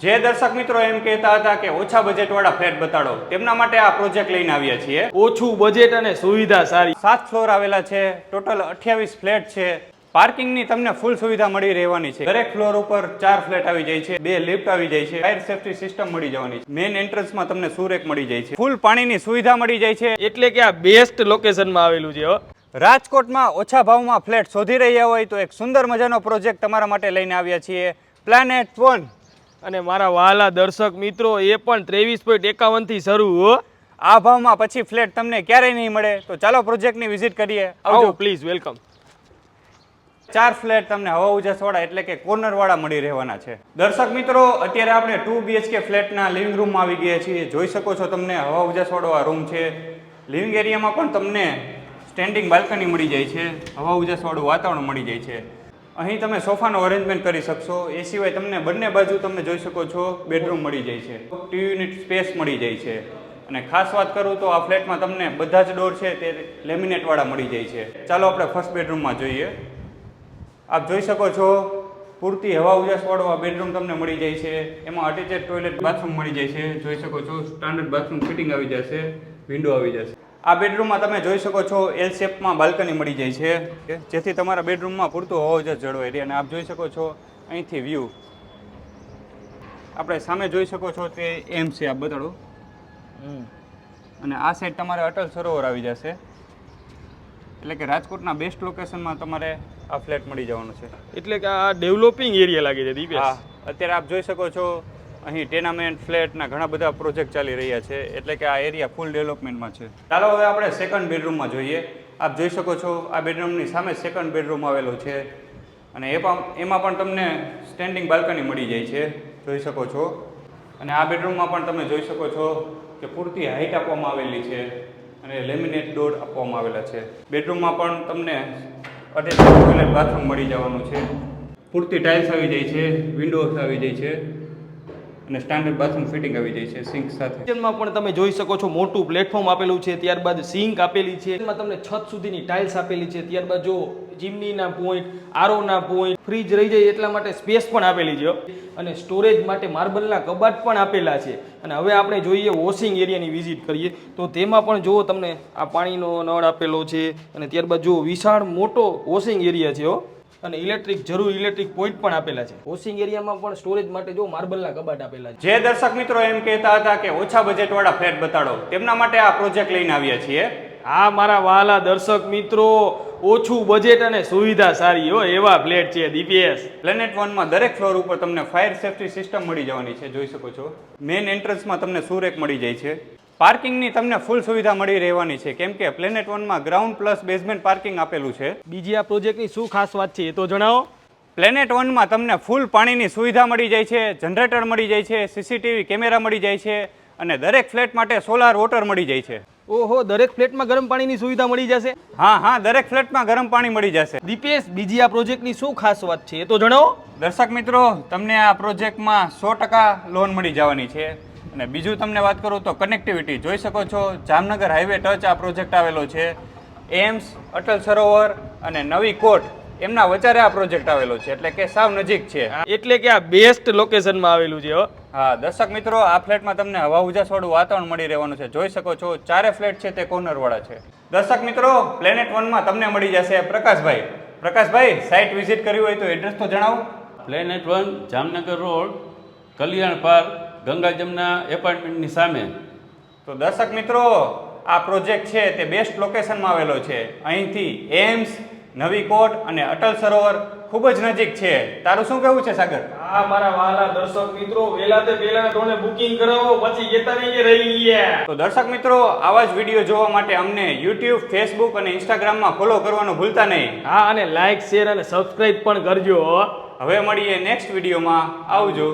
જે દર્શક મિત્રો એમ કહેતા હતા કે ઓછા બજેટવાળા ફ્લેટ બતાડો તેમના માટે આ પ્રોજેક્ટ લઈને આવ્યા છીએ. ઓછું બજેટ અને સુવિધા સારી. સાત ફ્લોર આવેલા છે ટોટલ અઠ્યાવીસ ફ્લેટ છે. પાર્કિંગની તમને ફૂલ સુવિધા મળી રહેવાની છે. દરેક ફ્લોર ઉપર ચાર ફ્લેટ આવી જાય છે બે લિફ્ટ આવી જાય છે ફાયર સેફ્ટી સિસ્ટમ મળી જવાની છે. મેઇન એન્ટ્રન્સમાં તમને સુરેક મળી જાય છે. ફૂલ પાણીની સુવિધા મળી જાય છે. એટલે કે આ બેસ્ટ લોકેશનમાં આવેલું છે રાજકોટમાં ઓછા ભાવમાં ફ્લેટ શોધી રહ્યા હોય તો એક સુંદર મજાનો પ્રોજેક્ટ તમારા માટે લઈને આવ્યા છીએ. પ્લાનેટ વન અને મારા વાલા દર્શક મિત્રો એ પણ ત્રેવીસ પોઈન્ટ એકાવનથી શરૂ હો. આ ભાવમાં પછી ફ્લેટ તમને ક્યારેય નહીં મળે. તો ચાલો પ્રોજેક્ટની વિઝિટ કરીએ. આવો પ્લીઝ વેલકમ ચાર ફ્લેટ તમને હવા ઉજાસવાળા એટલે કે કોર્નરવાળા મળી રહેવાના છે. દર્શક મિત્રો અત્યારે આપણે ટુ બીએચકે ફ્લેટના લિવિંગ રૂમમાં આવી ગયા છીએ. જોઈ શકો છો તમને હવા ઉજાસવાળો આ રૂમ છે. લિવિંગ એરિયામાં પણ તમને સ્ટેન્ડિંગ બાલ્કની મળી જાય છે. હવા ઉજાસવાળું વાતાવરણ મળી જાય છે. અહીં તમે સોફાનો અરેન્જમેન્ટ કરી શકશો. એ સિવાય તમને બંને બાજુ તમે જોઈ શકો છો બેડરૂમ મળી જાય છે. ટુ યુનિટ સ્પેસ મળી જાય છે. અને ખાસ વાત કરું તો આ ફ્લેટમાં તમને બધા જ ડોર છે તે લેમિનેટવાળા મળી જાય છે. ચાલો આપણે ફર્સ્ટ બેડરૂમમાં જોઈએ. આપ જોઈ શકો છો, પૂરતી હવા ઉજાસવાળો આ બેડરૂમ તમને મળી જાય છે. એમાં અટેચેડ ટોયલેટ બાથરૂમ મળી જાય છે. જોઈ શકો છો સ્ટાન્ડર્ડ બાથરૂમ ફિટિંગ આવી જશે વિન્ડો આવી જશે. આ બેડરૂમમાં તમે જોઈ શકો છો એલ શેપમાં બાલ્કની મળી જાય છે. જેથી તમારા બેડરૂમમાં પૂરતું હોવો જ જળવાઈ રહે અને આપ જોઈ શકો છો અહીંથી વ્યૂ આપણે સામે જોઈ શકો છો તે એમ છે આપ બતાડો. અને આ સાઈડ તમારે અટલ સરોવર આવી જશે. એટલે કે રાજકોટના બેસ્ટ લોકેશનમાં તમારે આ ફ્લેટ મળી જવાનો છે. એટલે કે આ ડેવલપિંગ એરિયા લાગે છે દીપેશ. હા અત્યારે આપ જોઈ શકો છો અહીં ટેનામેન્ટ ફ્લેટના ઘણા બધા પ્રોજેક્ટ ચાલી રહ્યા છે. એટલે કે આ એરિયા ફૂલ ડેવલપમેન્ટમાં છે. ચાલો હવે આપણે સેકન્ડ બેડરૂમમાં જોઈએ. આપ જોઈ શકો છો, આ બેડરૂમની સામે સેકન્ડ બેડરૂમ આવેલો છે. અને એ પણ એમાં પણ તમને સ્ટેન્ડિંગ બાલ્કની મળી જાય છે. જોઈ શકો છો. અને આ બેડરૂમમાં પણ તમે જોઈ શકો છો કે પૂરતી હાઇટ આપવામાં આવેલી છે અને લેમિનેટ ડોર આપવામાં આવેલા છે. બેડરૂમમાં પણ તમને અટેચ ટોયલેટ બાથરૂમ મળી જવાનું છે. પૂરતી ટાઇલ્સ આવી જાય છે વિન્ડોઝ આવી જાય છે. અને સ્ટાન્ડર્ડ બાથરૂમ ફિટિંગ આવી જાય છે સિંક સાથે. કિચનમાં પણ તમે જોઈ શકો છો, મોટું પ્લેટફોર્મ આપેલું છે, ત્યારબાદ સિંક આપેલી છે. એમાં તમને છત સુધીની ટાઇલ્સ આપેલી છે, ત્યારબાદ જો જીમનીના પોઈન્ટ આરોના પોઈન્ટ ફ્રીજ રહી જાય એટલા માટે સ્પેસ પણ આપેલી છે. અને સ્ટોરેજ માટે માર્બલના કબાટ પણ આપેલા છે. અને હવે આપણે જોઈએ વોશિંગ એરિયાની વિઝિટ કરીએ. તો તેમાં પણ જુઓ તમને આ પાણીનો નળ આપેલો છે, અને ત્યારબાદ જુઓ વિશાળ મોટો વોશિંગ એરિયા છે હો. અને ઇલેક્ટ્રિક જરૂર ઇલેક્ટ્રિક પોઈન્ટ પણ આપેલા છે. વોશિંગ એરિયામાં પણ સ્ટોરેજ માટે જો માર્બલના કબાટ આપેલા છે. જે દર્શક મિત્રો એમ કહેતા હતા કે ઓછા બજેટવાળા ફ્લેટ બતાડો તેમના માટે આ પ્રોજેક્ટ લઈને આવ્યા છીએ. હા મારા વાલા દર્શક મિત્રો ઓછું બજેટ અને સુવિધા સારી હો એવા ફ્લેટ છે દીપીએસ પ્લેનેટ વનમાં દરેક ફ્લોર ઉપર તમને ફાયર સેફ્ટી સિસ્ટમ મળી જવાની છે જોઈ શકો છો. મેઇન એન્ટ્રન્સમાં તમને સુરેક મળી જાય છે. પાર્કિંગની તમને ફૂલ સુવિધા મળી રહેવાની છે. કેમ કે પ્લેનેટ વનમાં ગ્રાઉન્ડ પ્લસ બેઝમેન્ટ પાર્કિંગ આપેલું છે. બીજી આ પ્રોજેક્ટની શું ખાસ વાત છે એ તો જણાવો. પ્લેનેટ વનમાં તમને ફૂલ પાણીની સુવિધા મળી જાય છે જનરેટર મળી જાય છે સીસીટીવી કેમેરા મળી જાય છે અને દરેક ફ્લેટ માટે સોલાર વોટર મળી જાય છે. ઓહો દરેક ફ્લેટમાં ગરમ પાણીની સુવિધા મળી જશે? હા હા દરેક ફ્લેટમાં ગરમ પાણી મળી જશે. દીપેશ બીજી આ પ્રોજેક્ટની શું ખાસ વાત છે એ તો જણાવો. દર્શક મિત્રો તમને આ પ્રોજેક્ટમાં સો ટકા લોન મળી જવાની છે. અને બીજું તમને વાત કરું તો કનેક્ટિવિટી જોઈ શકો છો જામનગર હાઈવે ટચ આ પ્રોજેક્ટ આવેલો છે. એમ્સ અટલ સરોવર અને નવી કોટ એમના વચારે આ પ્રોજેક્ટ આવેલો છે એટલે કે સાવ નજીક છે. એટલે કે આ બેસ્ટ લોકેશનમાં આવેલું છે હા. દર્શક મિત્રો આ ફ્લેટમાં તમને હવા ઉજાસવાળું વાતાવરણ મળી રહેવાનું છે. જોઈ શકો છો ચારે ફ્લેટ છે તે કોર્નરવાળા છે. દર્શક મિત્રો પ્લેનેટ વનમાં તમને મળી જશે પ્રકાશભાઈ. પ્રકાશભાઈ સાઇટ વિઝિટ કરવી હોય તો એડ્રેસ તો જણાવો. Planet one Jamnagar road Kalyan park Ganga Jamuna એપાર્ટમેન્ટની સામે. તો દર્શક મિત્રો આ પ્રોજેક્ટ છે તે બેસ્ટ લોકેશનમાં આવેલો છે. અહીંથી એમ્સ નવી કોટ અને અટલ સરોવર ખૂબ જ નજીક છે. તારું શું કહેવું છે સાગર? હા મારા વાલા દર્શક મિત્રો વેલા તે પહેલા તમને બુકિંગ કરાવો પછી જતા નહીં રહી ગયા તો દર્શક મિત્રો આવા જ વીડિયો જોવા માટે અમને યુટ્યુબ ફેસબુક અને ઇન્સ્ટાગ્રામમાં ફોલો કરવાનું ભૂલતા નહીં. હા અને લાઈક શેર અને સબસ્ક્રાઇબ પણ કરજો હવે મળીએ નેક્સ્ટ વિડીયોમાં આવજો.